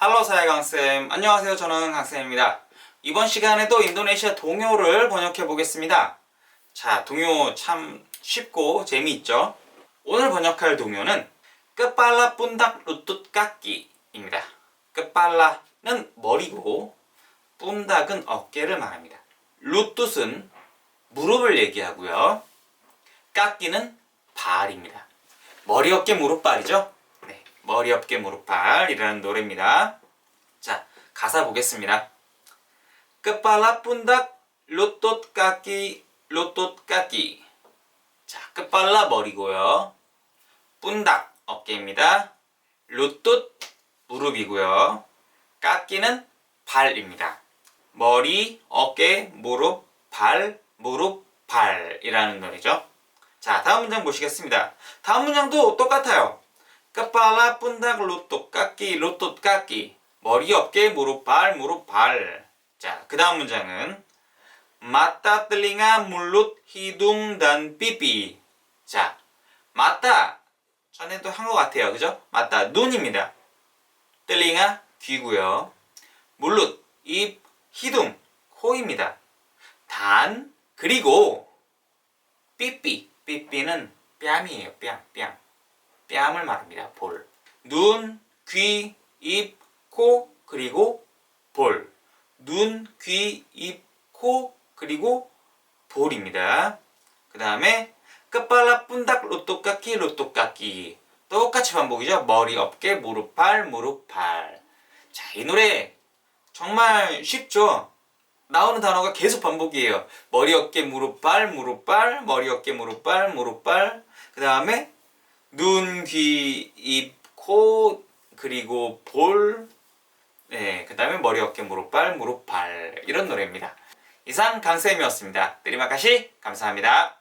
할로 사회 강쌤 안녕하세요. 저는 강쌤입니다. 이번 시간에도 인도네시아 동요를 번역해 보겠습니다. 자 동요 참 쉽고 재미있죠? 오늘 번역할 동요는 끝발라 뿐닥 루뚜 깎기 입니다. 끝발라는 머리고 뿐닥은 어깨를 말합니다. 루뚜은 무릎을 얘기하고요. 깎기는 발입니다. 머리 어깨 무릎 발이죠? 네, 머리 어깨 무릎 발이라는 노래입니다. 자, 가사 보겠습니다. 끝발라 뿐닥 로또 깎기 로또 깎기. 자, 끝발라 머리고요. 뿐닥 어깨입니다. 로또 무릎이고요. 깎기는 발입니다. 머리, 어깨, 무릎, 발, 무릎, 발이라는 노래죠. 자, 다음 문장 보시겠습니다. 다음 문장도 똑같아요. 끝발라 뿐닥 로또 깎기 로또 깎기. 머리 어깨 무릎 발 무릎 발 자 그 다음 문장은 마타 뜰링아 물룻 히둥 단 삐삐. 자 마타 전에도 한 것 같아요. 그죠? 마타 눈입니다. 뜰링아 귀고요. 물룻 입 히둥 코입니다. 단 그리고 삐삐. 삐삐는 뺨이에요. 뺨 뺨 뺨을 말합니다. 볼. 눈, 귀, 입, 코, 그리고 볼. 눈, 귀, 입, 코, 그리고 볼입니다. 그 다음에 끝발라 뿐닥 로또 깎기 로또 깎기 똑같이 반복이죠. 머리, 어깨, 무릎, 발, 무릎, 발. 자, 이 노래 정말 쉽죠? 나오는 단어가 계속 반복이에요. 머리, 어깨, 무릎, 발, 무릎, 발, 머리, 어깨, 무릎, 발, 무릎, 발. 그 다음에 눈, 귀, 입, 코, 그리고 볼, 네, 그 다음에 머리, 어깨, 무릎, 발, 무릎, 발. 이런 노래입니다. 이상 강쌤이었습니다. 때리마카시 감사합니다.